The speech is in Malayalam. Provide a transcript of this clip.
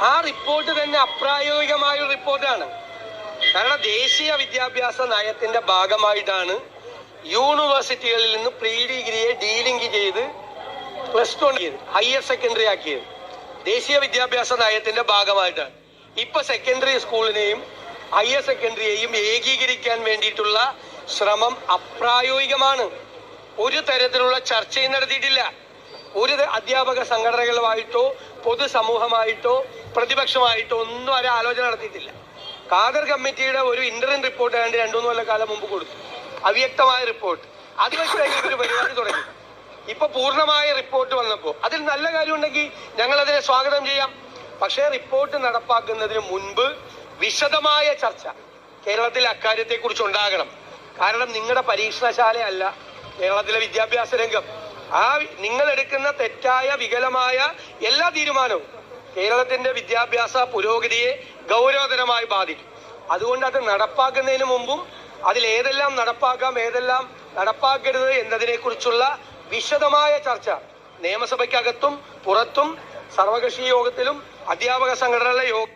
ആ റിപ്പോർട്ട് തന്നെ അപ്രായോഗികമായ ഒരു റിപ്പോർട്ടാണ്. കാരണം ദേശീയ വിദ്യാഭ്യാസ നയത്തിന്റെ ഭാഗമായിട്ടാണ് യൂണിവേഴ്സിറ്റികളിൽ നിന്ന് പ്രീ ഡിഗ്രിയെ ഡീലിങ്ക് ചെയ്ത് പ്ലസ് ടു ചെയ്ത് ഹയർ സെക്കൻഡറി ആക്കിയത്. ദേശീയ വിദ്യാഭ്യാസ നയത്തിന്റെ ഭാഗമായിട്ടാണ്. ഇപ്പൊ സെക്കൻഡറി സ്കൂളിനെയും ഹയർ സെക്കൻഡറിയെയും ഏകീകരിക്കാൻ വേണ്ടിയിട്ടുള്ള ശ്രമം അപ്രായോഗികമാണ്. ഒരു തരത്തിലുള്ള ചർച്ചയും നടത്തിയിട്ടില്ല. ഒരു അധ്യാപക സംഘടനകളുമായിട്ടോ പൊതുസമൂഹമായിട്ടോ പ്രതിപക്ഷമായിട്ടോ ഒന്നും ആരും ആലോചന നടത്തിയിട്ടില്ല. കാദർ കമ്മിറ്റിയുടെ ഒരു ഇന്ററിം റിപ്പോർട്ട് ഏതാണ്ട് രണ്ടു മൂന്ന് കൊല്ലക്കാലം മുമ്പ് കൊടുത്തു. അവ്യക്തമായ റിപ്പോർട്ട് അത് വെച്ച് ഒരു പരിപാടി തുടങ്ങി. ഇപ്പൊ പൂർണമായ റിപ്പോർട്ട് വന്നപ്പോ അതിൽ നല്ല കാര്യമുണ്ടെങ്കിൽ ഞങ്ങൾ അതിനെ സ്വാഗതം ചെയ്യാം. പക്ഷേ റിപ്പോർട്ട് നടപ്പാക്കുന്നതിന് മുൻപ് വിശദമായ ചർച്ച കേരളത്തിൽ അക്കാര്യത്തെ കുറിച്ച് ഉണ്ടാകണം. കാരണം നിങ്ങളുടെ പരീക്ഷണശാലയല്ല കേരളത്തിലെ വിദ്യാഭ്യാസ രംഗം. ആ നിങ്ങൾ എടുക്കുന്ന തെറ്റായ വികലമായ എല്ലാ തീരുമാനവും കേരളത്തിന്റെ വിദ്യാഭ്യാസ പുരോഗതിയെ ഗൗരവതരമായി ബാധിക്കും. അതുകൊണ്ട് അത് നടപ്പാക്കുന്നതിന് മുമ്പും അതിൽ ഏതെല്ലാം നടപ്പാക്കാം ഏതെല്ലാം നടപ്പാക്കരുത് എന്നതിനെ കുറിച്ചുള്ള വിശദമായ ചർച്ച നിയമസഭയ്ക്കകത്തും പുറത്തും സർവകക്ഷി യോഗത്തിലും അധ്യാപക സംഘടനകളുടെ യോഗ